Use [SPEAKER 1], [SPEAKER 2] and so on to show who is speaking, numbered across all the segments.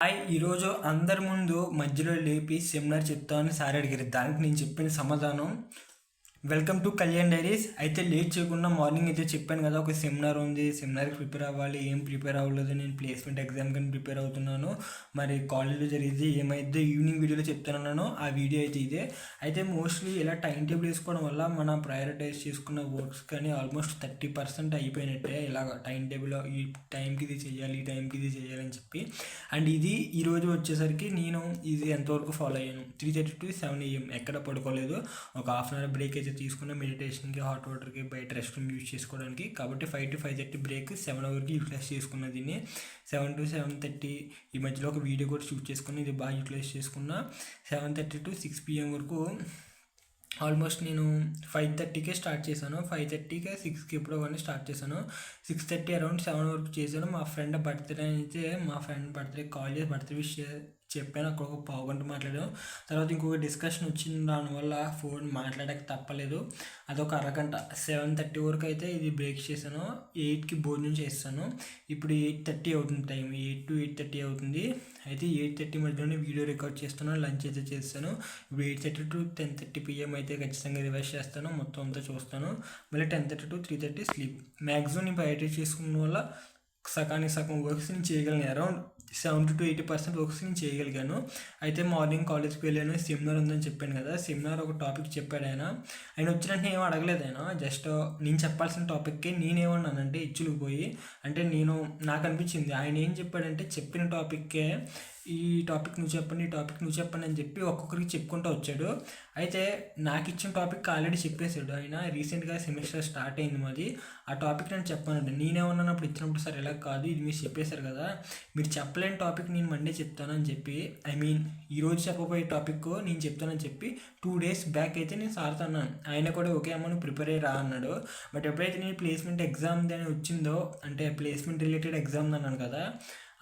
[SPEAKER 1] Hi ఈరోజు అందరి ముందు మధ్యలో లేపి సెమినార్ చెప్తామని సార్ అడిగారు. దానికి నేను చెప్పిన సమాధానం వెల్కమ్ టు కళ్యాణ్ డైరీస్ అయితే లేట్ చేయకుండా మార్నింగ్ అయితే చెప్పాను కదా ఒక సెమినార్ ఉంది. సెమినార్కి ప్రిపేర్ అవ్వాలి. ఏం ప్రిపేర్ అవ్వలేదు. నేను ప్లేస్మెంట్ ఎగ్జామ్ కానీ ప్రిపేర్ అవుతున్నాను. మరి కాలేజ్లో జరిగింది ఏమైతే ఈవినింగ్ వీడియోలో చెప్తున్నాను ఆ వీడియో అయితే ఇదే. అయితే మోస్ట్లీ ఇలా టైం టేబుల్ వేసుకోవడం వల్ల మన ప్రయారిటైజ్ చేసుకున్న వర్క్స్ కానీ ఆల్మోస్ట్ థర్టీ పర్సెంట్ అయిపోయినట్టే. ఇలాగ టైం టేబుల్ ఈ టైంకి ఇది చేయాలి ఈ టైంకి ఇది చేయాలని చెప్పి. అండ్ ఇది ఈరోజు వచ్చేసరికి నేను ఇది ఎంతవరకు ఫాలో అయ్యాను? Three thirty to seven AM ఎక్కడ పడుకోలేదు. ఒక హాఫ్ అన్ అవర్ బ్రేక్ అయితే తీసుకున్న మెడిటేషన్కి హాట్ వాటర్కి బయట రెస్ట్ రూమ్ యూజ్ చేసుకోవడానికి. కాబట్టి five to five thirty break seven అవర్కి utilise చేసుకున్న దీన్ని. సెవెన్ టు సెవెన్ థర్టీ ఈ మధ్యలో ఒక వీడియో కూడా షూట్ చేసుకుని ఇది బాగా యూటిలైజ్ చేసుకున్న. Seven thirty to six PM వరకు ఆల్మోస్ట్ నేను ఫైవ్ థర్టీకే స్టార్ట్ చేశాను. ఫైవ్ థర్టీకే సిక్స్కి ఎప్పుడో కానీ స్టార్ట్ చేశాను. సిక్స్ థర్టీ అరౌండ్ సెవెన్ వరకు చేశాను. మా ఫ్రెండ్ బర్త్డే అయితే మా ఫ్రెండ్ బర్త్డే కాల్ చేసి బర్త్డే విష్ చెప్పాను అక్కడ ఒక పావు గంట మాట్లాడాను. తర్వాత ఇంకొక డిస్కషన్ వచ్చింది దానివల్ల ఫోన్ మాట్లాడక తప్పలేదు. అదొక అరగంట సెవెన్ థర్టీ వరకు అయితే ఇది బ్రేక్ చేశాను. ఎయిట్కి భోజనం చేస్తాను. ఇప్పుడు ఎయిట్ థర్టీ అవుతుంది time eight to eight thirty అవుతుంది. అయితే ఎయిట్ థర్టీ మధ్యలోనే వీడియో రికార్డ్ చేస్తాను లంచ్ అయితే చేస్తాను. ఇప్పుడు eight thirty to ten thirty PM అయితే ఖచ్చితంగా రివైజ్ చేస్తాను మొత్తం అంతా చూస్తాను. మళ్ళీ ten thirty to three thirty sleep maximum నేను బయట చేసుకున్న వల్ల సగానికి సగం వర్క్స్ నేను చేయగలను. Around seventy to eighty percent works నేను చేయగలిగాను. అయితే మార్నింగ్ కాలేజ్కి వెళ్ళాను. సెమినార్ ఉందని చెప్పాను కదా. సెమినార్ ఒక టాపిక్ చెప్పాడు ఆయన. ఆయన వచ్చినట్టు ఏం అడగలేదు ఆయన. జస్ట్ నేను చెప్పాల్సిన టాపిక్కే నేనేమన్నానంటే ఇచ్చులు పోయి. అంటే నేను నాకు అనిపించింది. ఆయన ఏం చెప్పాడంటే చెప్పిన టాపిక్కే ఈ టాపిక్ నువ్వు చెప్పండి ఈ టాపిక్ నువ్వు చెప్పండి అని చెప్పి ఒక్కొక్కరికి చెప్పుకుంటూ వచ్చాడు. అయితే నాకు ఇచ్చిన టాపిక్ ఆల్రెడీ చెప్పేశాడు. ఆయన రీసెంట్గా సెమిస్టర్ స్టార్ట్ అయింది మాది. ఆ టాపిక్ నేను చెప్పానండి. నేనేమన్నానప్పుడు ఇచ్చినప్పుడు సార్ ఎలా కాదు ఇది మీరు చెప్పేశారు కదా. మీరు చెప్పలేని టాపిక్ నేను మండే చెప్తానని చెప్పి ఐ మీన్ ఈరోజు చెప్పబోయే టాపిక్ నేను చెప్తానని చెప్పి టూ డేస్ బ్యాక్ అయితే నేను సార్తో అన్నాను. ఆయన కూడా ఓకే అమ్మ నువ్వు ప్రిపేర్ అయ్యి రా అన్నాడు. బట్ ఎప్పుడైతే నేను ప్లేస్మెంట్ ఎగ్జామ్ అని వచ్చిందో అంటే ప్లేస్మెంట్ రిలేటెడ్ ఎగ్జామ్ అన్నాను కదా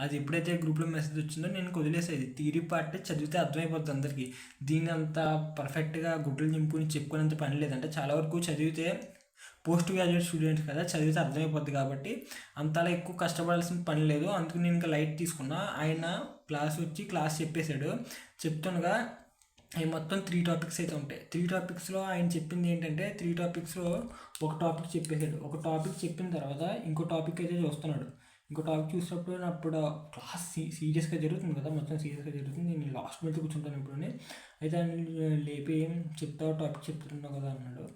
[SPEAKER 1] అది ఎప్పుడైతే గ్రూప్లో మెసేజ్ వచ్చిందో నేను వదిలేసేది తీరి పార్ట్ చదివితే అర్థమైపోతుంది అందరికీ. దీని అంత పర్ఫెక్ట్గా గుడ్డలు నింపుకుని చెప్పుకునేంత పని లేదంటే చాలా వరకు చదివితే పోస్ట్ గ్రాడ్యుయేట్ స్టూడెంట్స్ కదా చదివితే అర్థమైపోద్ది కాబట్టి అంతలా ఎక్కువ కష్టపడాల్సిన పని లేదు. అందుకు నేను ఇంకా లైట్ తీసుకున్నా. ఆయన క్లాస్ వచ్చి క్లాస్ చెప్పేశాడు. చెప్తుండగా అవి మొత్తం త్రీ టాపిక్స్ అయితే ఉంటాయి. త్రీ టాపిక్స్లో ఆయన చెప్పింది ఏంటంటే త్రీ టాపిక్స్లో ఒక టాపిక్ చెప్పేశాడు. ఒక టాపిక్ చెప్పిన తర్వాత ఇంకో టాపిక్ అయితే చూస్తున్నాడు. ఇంకో టాపిక్ చూసినప్పుడు అప్పుడు క్లాస్ సీ సీరియస్గా జరుగుతుంది కదా మొత్తం సీరియస్గా జరుగుతుంది. నేను లాస్ట్ మీద కూర్చుంటాను ఇప్పుడు అయితే ఆయన లేపి చెప్తావు టాపిక్ చెప్తున్నావు కదా అన్నాడు.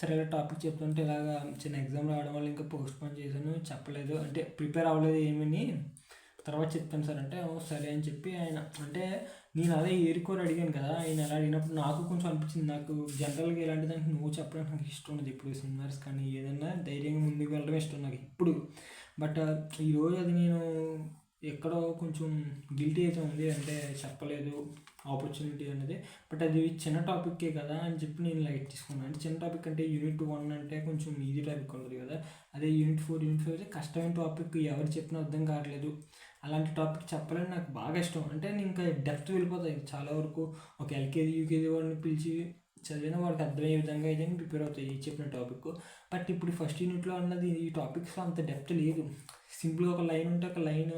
[SPEAKER 1] సరే ఇలా టాపిక్ చెప్తుంటే ఇలాగా చిన్న ఎగ్జామ్ రావడం వల్ల ఇంకా పోస్ట్ పోన్ చేశాను చెప్పలేదు. అంటే ప్రిపేర్ అవ్వలేదు ఏమని. తర్వాత చెప్తాను సార్ అంటే సరే అని చెప్పి ఆయన అంటే నేను అదే ఏరుకోరు అడిగాను కదా ఆయన అలా అడిగినప్పుడు నాకు కొంచెం అనిపించింది. నాకు జనరల్గా ఇలాంటి దానికి నువ్వు చెప్పడం నాకు ఇష్టం ఉండదు. ఇప్పుడు సెమినార్స్ కానీ ఏదైనా ధైర్యంగా ముందుకు వెళ్ళడం ఇష్టం నాకు ఇప్పుడు బట్ ఈరోజు అది నేను ఎక్కడో కొంచెం గిల్టీ అయితే ఉంది. అంటే చెప్పలేదు ఆపర్చునిటీ అనేది బట్ అది చిన్న టాపిక్కే కదా అని చెప్పి నేను లైట్ తీసుకున్నాను. అంటే చిన్న టాపిక్ అంటే యూనిట్ వన్ అంటే కొంచెం ఈజీ టాపిక్ ఉంటుంది కదా. అదే యూనిట్ ఫోర్ యూనిట్ ఫైవ్ అయితే కష్టమైన టాపిక్. ఎవరు చెప్పినా అర్థం కావట్లేదు. అలాంటి టాపిక్ చెప్పాలని నాకు బాగా ఇష్టం. అంటే నేను ఇంకా డెప్త్ వెళ్ళిపోతాయి. చాలా వరకు ఒక ఎల్కేజీ యూకేజీ వాడిని పిలిచి చదివిన వాళ్ళకి అర్థమయ్యే విధంగా అయితే ప్రిపేర్ అవుతాయి చెప్పిన టాపిక్ బట్ ఇప్పుడు ఫస్ట్ యూనిట్లో అన్నది ఈ టాపిక్స్ అంత డెప్త్ లేదు. సింపుల్గా ఒక లైన్ ఉంటే ఒక లైన్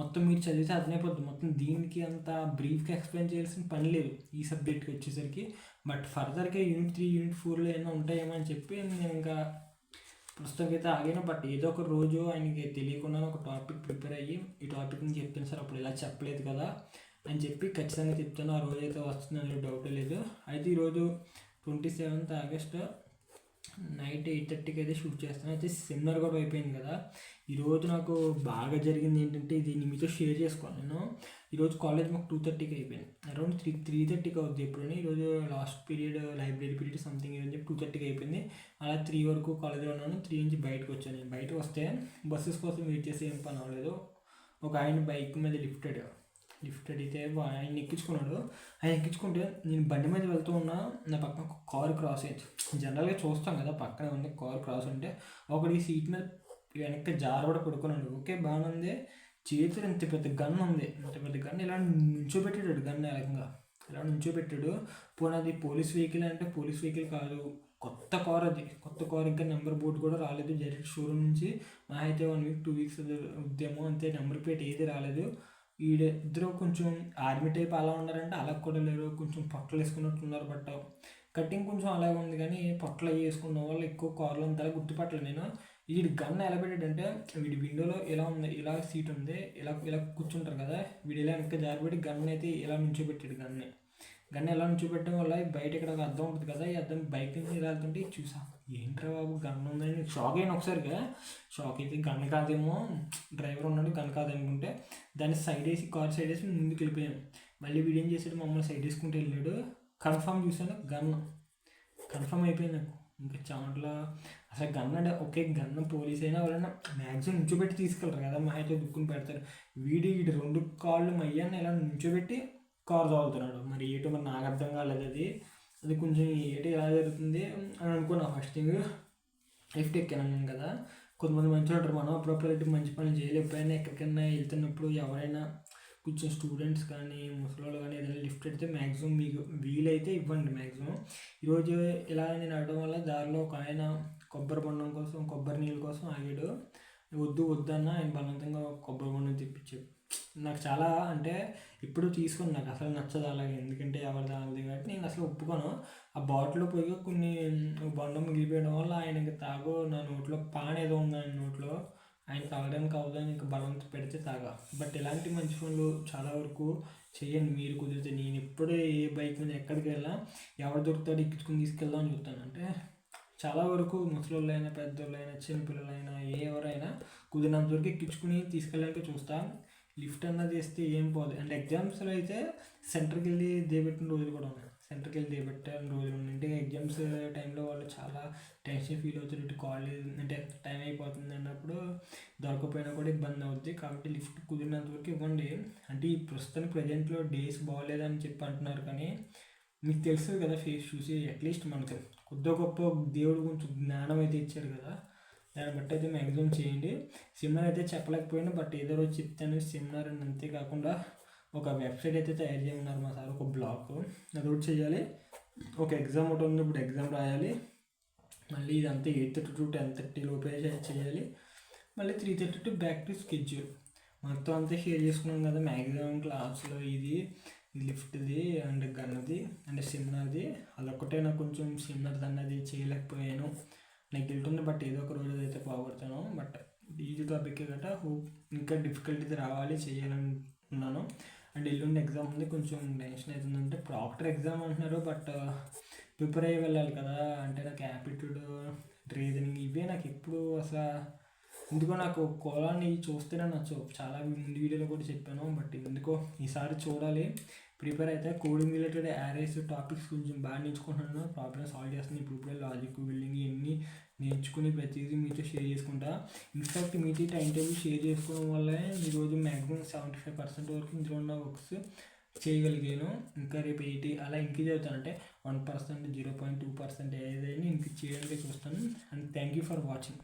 [SPEAKER 1] మొత్తం మీరు చదివితే అర్థమైపోద్ది మొత్తం దీనికి అంత బ్రీఫ్గా ఎక్స్ప్లెయిన్ చేయాల్సిన పని లేదు ఈ సబ్జెక్ట్కి వచ్చేసరికి. బట్ ఫర్దర్గా యూనిట్ త్రీ యూనిట్ ఫోర్లో ఏమైనా ఉంటాయేమో అని చెప్పి నేను ఇంకా ప్రస్తుతం అయితే ఆగాను. బట్ ఏదో ఒక రోజు ఆయనకి తెలియకుండా ఒక టాపిక్ ప్రిపేర్ అయ్యి ఈ టాపిక్ని చెప్తాను సార్. అప్పుడు ఇలా చెప్పలేదు కదా. అని చెప్పి ఖచ్చితంగా చెప్తాను ఆ రోజు అయితే వస్తుంది డౌట్ లేదు. అయితే ఈరోజు twenty seventh August night eight థర్టీకి అయితే షూట్ చేస్తాను. అయితే సెమినార్ కూడా అయిపోయింది కదా. ఈరోజు నాకు బాగా జరిగింది ఏంటంటే దీన్ని మీతో షేర్ చేసుకోవాలి. నేను ఈరోజు కాలేజ్ మాకు టూ థర్టీకి అయిపోయింది. అరౌండ్ త్రీ త్రీ థర్టీకి అవుద్ది ఎప్పుడని. ఈరోజు last period library period something అని చెప్పి టూ థర్టీకి అయిపోయింది. అలా త్రీ వరకు కాలేజ్లో ఉన్నాను. త్రీ నుంచి బయటకు వచ్చాను బయటకు వస్తే బస్సెస్ కోసం వెయిట్ చేసి ఏం పని అవ్వలేదు. ఒక ఆయన బైక్ మీద లిఫ్టెడ్ లిఫ్ట్ అడిగితే ఆయన ఎక్కించుకున్నాడు. ఆయన ఎక్కించుకుంటే నేను బండి మీద వెళ్తూ ఉన్నా నా పక్కన ఒక కారు క్రాస్ అయ్యింది జనరల్గా చూస్తాం కదా పక్కన ఉంది కారు క్రాస్ ఉంటే ఒకటి సీట్ మీద వెనక్కి జారబడ పడుకున్నాడు. ఓకే బాగానే ఉంది చేతులు ఇంత పెద్ద గన్ ఉంది. ఇంత పెద్ద గన్ ఇలా నుంచోబెట్టాడు గన్ ఏకంగా ఇలా నుంచోబెట్టాడు. పోనీ అది పోలీస్ వెహికల్ అంటే పోలీస్ వెహికల్ కాదు. కొత్త కార్ అది. కొత్త కార్ ఇంకా నెంబర్ బోర్డు కూడా రాలేదు. డైరెక్ట్ షోరూమ్ నుంచి మా అయితే వన్ వీక్ టూ వీక్స్ ఉద్యమం అంతే. నెంబర్ ప్లేట్ ఏది రాలేదు. ఈడ ఇద్దరు కొంచెం ఆర్మీ టైప్ అలా ఉన్నారంటే అలా కూడా లేరు. కొంచెం పొట్టలు వేసుకున్నట్టు ఉన్నారు బట్ కటింగ్ కొంచెం అలాగే ఉంది కానీ పొట్టలు అవి వేసుకున్న వాళ్ళు ఎక్కువ కార్లు అంతా గుర్తుపట్టలేదు. నేను వీడి గన్ ఎలా పెట్టాడంటే వీడి విండోలో ఇలా ఉంది ఇలా సీట్ ఉంది ఇలా ఇలా కూర్చుంటారు కదా వీడు ఇలా వెనక జారిపెట్టి గన్ అయితే ఇలా నుంచోబెట్టాడు గన్ని. గన్ను ఎలా నుంచోబెట్టడం వల్ల బయట ఇక్కడ ఒక అద్దం ఉంటుంది కదా ఈ అద్దం బైక్ నుంచి వెళ్తుంటే చూసా. ఏంట్రా బాబు గన్ను ఉందని షాక్ అయిన ఒకసారిగా? షాక్ అయితే గన్ కాదేమో డ్రైవర్ ఉన్నాడు గన్ కాదనుకుంటే దాన్ని సైడ్ వేసి కార్ సైడ్ వేసి ముందుకు వెళ్ళిపోయాం మళ్ళీ వీడేం చేసాడు చేశాడు మమ్మల్ని సైడ్ వేసుకుంటూ వెళ్ళాడు. కన్ఫర్మ్ చూసాను గన్ కన్ఫర్మ్ అయిపోయింది నాకు. ఇంకా చెమటలో అసలు గన్ అంటే ఒకే గన్ పోలీస్ అయినా ఎవరైనా మ్యాక్సిమం నుంచోబెట్టి తీసుకెళ్ళరు కదా మా అయితే దుక్కుని పెడతారు. వీడి వీడి రెండు కాళ్ళు మయ్యాన్ని ఇలా నుంచోబెట్టి కార్ తోలుతున్నాడు మరి ఏటో మరి నాకు అర్థం కాలేదు అది. అది కొంచెం ఏటి ఎలా జరుగుతుంది అని అనుకున్నా ఫస్ట్ థింగ్ లిఫ్ట్ ఎక్కాను కదా. కొంతమంది మంచిగా ఉంటారు మనం అప్పుడప్పుడు మంచి పనులు చేయలేకపోయినా ఎక్కడికైనా వెళ్తున్నప్పుడు ఎవరైనా కొంచెం స్టూడెంట్స్ కానీ ముసలోళ్ళు కానీ ఏదైనా లిఫ్ట్ ఎడితే మ్యాక్సిమం మీకు వీలైతే ఇవ్వండి మ్యాక్సిమం ఈరోజు ఇలా నేను అడగడం వల్ల దారిలో ఒక ఆయన కొబ్బరి బొండం కోసం కొబ్బరి నీళ్ళ కోసం ఆగాడు. వద్దు వద్దన్న. ఆయన బలవంతంగా కొబ్బరి బొండం తెప్పించాడు నాకు చాలా అంటే ఇప్పుడు తీసుకుని నాకు అసలు నచ్చదు అలాగే. ఎందుకంటే ఎవరి దాని కాబట్టి నేను అసలు ఒప్పుకోను. ఆ బాటిల్ పోయి కొన్ని బండం మిగిలిపోయడం వల్ల ఆయన ఇంకా తాగు నా నోట్లో పాన్ ఏదో ఉంది ఆయన నోట్లో. ఆయన తాగడానికి అవదని ఇంకా బలవంత పెడితే తాగా. బట్ ఇలాంటి మంచి పనులు చాలా వరకు చేయండి. మీరు కుదిరితే నేను ఎప్పుడు ఏ బైక్ మీద ఎక్కడికి వెళ్ళా ఎవరు దొరుకుతాడు ఎక్కించుకుని తీసుకెళ్దాం అని చెప్తాను. అంటే చాలా వరకు ముసలోళ్ళైనా పెద్దోళ్ళైనా చిన్నపిల్లలైనా ఏ ఎవరైనా కుదిరినంత వరకు ఎక్కించుకుని తీసుకెళ్ళడానికి చూస్తాను లిఫ్ట్ అన్నది వేస్తే ఏం పోదు. అండ్ ఎగ్జామ్స్లో అయితే సెంటర్కి వెళ్ళి దేబెట్టిన రోజులు కూడా ఉన్నాయి. సెంటర్కి వెళ్ళి దేబెట్టిన రోజులు ఉన్నాయి. అంటే ఎగ్జామ్స్ టైంలో వాళ్ళు చాలా టెన్షన్ ఫీల్ అవుతున్నట్టు కాలేజ్ అంటే టైం అయిపోతుంది అన్నప్పుడు దొరకపోయినా కూడా ఇబ్బంది అవుద్ది. కాబట్టి లిఫ్ట్ కుదిరినంత వరకు ఇవ్వండి. అంటే ఈ ప్రస్తుతానికి ప్రజెంట్లో డేస్ బాగోలేదని చెప్పి అంటున్నారు కానీ మీకు తెలుసు కదా ఫేస్ చూసి అట్లీస్ట్ మనకు కొద్ది గొప్ప దేవుడు కొంచెం జ్ఞానం అయితే ఇచ్చారు కదా. దాన్ని బట్టి అయితే మ్యాక్సిమం చేయండి. సెమినార్ అయితే చెప్పలేకపోయాను బట్ ఏదో రోజు చెప్తాను. సెమినార్ అని అంతేకాకుండా ఒక వెబ్సైట్ అయితే తయారు చేయమన్నారు మా సార్ ఒక బ్లాగ్ అది ఒకటి చేయాలి. ఒక ఎగ్జామ్ ఒకటి ఉంది ఇప్పుడు ఎగ్జామ్ రాయాలి. మళ్ళీ ఇదంతా eight thirty to ten thirty లోపే చేయాలి. మళ్ళీ three thirty to back to schedule మొత్తం అంతా షేర్ చేసుకున్నాం కదా మ్యాక్సిమం క్లాస్లో ఇది లిఫ్ట్ది అండ్ గన్నది అండ్ సిమ్నాది అదొక్కటే నాకు కొంచెం సిమ్నర్ అన్నది చేయలేకపోయాను. నాకు గిల్ట్ ఉంది బట్ ఏదో ఒక రోజు అయితే పోగొడతాను బట్ ఈజీ టాపిక్ గట హోప్ ఇంకా డిఫికల్టీ రావాలి చేయాలని అండ్ ఎల్లుండి ఎగ్జామ్ ఉంది కొంచెం టెన్షన్ అవుతుందంటే ప్రాక్టర్ ఎగ్జామ్ అంటున్నారు బట్ ప్రిపేర్ అయ్యి వెళ్ళాలి కదా. అంటే నాకు యాప్టిట్యూడ్ రీజనింగ్ ఇవే నాకు ఎప్పుడు అసలు ఎందుకో నాకు కోలాన్ని చూస్తేనే నచ్చు చాలా ముందు వీడియోలో కూడా చెప్పాను బట్ ఎందుకో ఈసారి చూడాలి. ప్రిపేర్ అయితే కోడింగ్ రిలేటెడ్ యారేస్ టాపిక్స్ కొంచెం బాగా నేర్చుకుంటున్నాను. ప్రాబ్లమ్ సాల్వ్ చేస్తున్నాను. ఇప్పుడు ఇప్పుడే లాజిక్ బిల్డింగ్ ఇవన్నీ నేర్చుకుని ప్రతిదీ మీతో షేర్ చేసుకుంటా. ఇన్ఫాక్ట్ మీతో టైం టేబుల్ షేర్ చేసుకోవడం వల్లే ఈరోజు మ్యాక్సిమం సెవెంటీ ఫైవ్ పర్సెంట్ వరకు ఇందులో ఉన్న వర్క్స్ చేయగలిగాను. ఇంకా రేపు ఎయిటీ అలా increase అవుతానంటే one percent zero point two percent ఏదైనా ఇంక్రీజ్ చేయడానికి చూస్తాను. And thank you for watching